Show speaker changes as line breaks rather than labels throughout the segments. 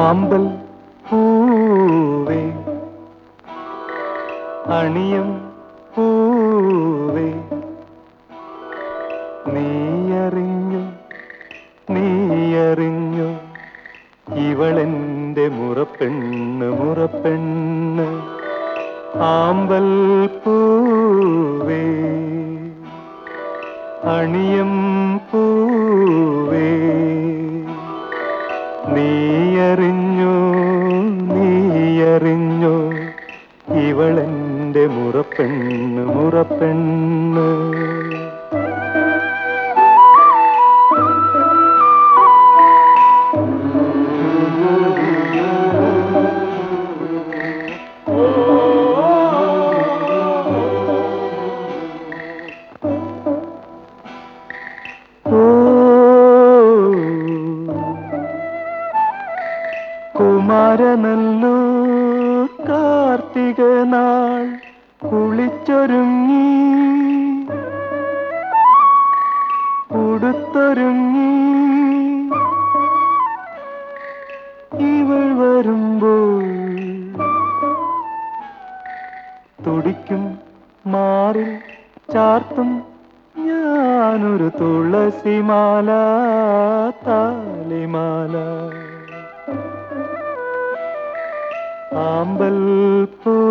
ആമ്പൽ പൂവേ അണിയം പൂവേ നീയറിഞ്ഞു നീയറിഞ്ഞു ഇവളെന്റെ മുറപ്പെണ്ണ് മുറപ്പെണ്ണ് ആമ്പൽ പൂവേ അണിയം പൂവേ മുറപ്പെണ്ണ് പെണ്ണ്. ഓ കുമാരനല്ലു കാർത്തിക നാൾ കുളിച്ചൊരുങ്ങി. ഉടുത്തൊരുങ്ങി. ഇവൾ വരുമ്പോൾ തുടിക്കും മാറിൽ ചാർത്തും ഞാനൊരു തുളസിമാല താലിമാല. ആമ്പൽ പൂവേ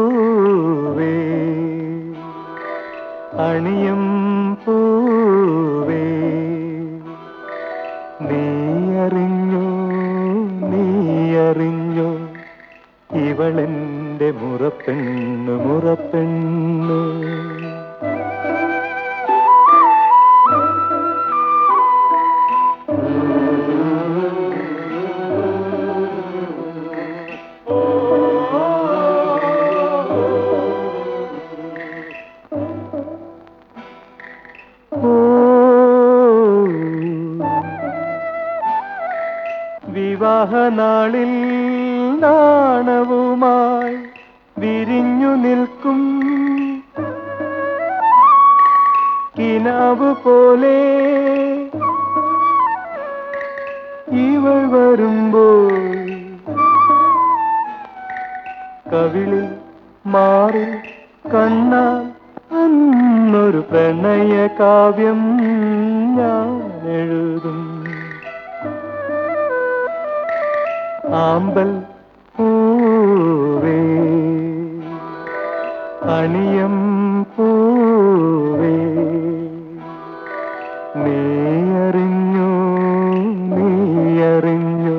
അണിയം പൂവേ. നീയറിഞ്ഞു നീയറിഞ്ഞു ഇവളെന്റെ മുറപ്പെണ്ണു മുറപ്പെണ്ണ്. വിവാഹനാളിൽ നാണവുമായി വിരിഞ്ഞു നിൽക്കും. കിനാവ് പോലെ ഇവൾ വരുമ്പോൾ കവിളിൽ മാറി കണ്ണാൽ അന്നൊരു പ്രണയ കാവ്യം ഞാൻ ആമ്പൽ പൂവേ. അണിയം പൂവേ. നീയറിഞ്ഞു നീയറിഞ്ഞു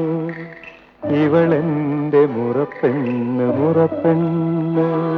ഇവളെന്റെ മുറപ്പെണ്ണ് മുറപ്പെണ്ണ്.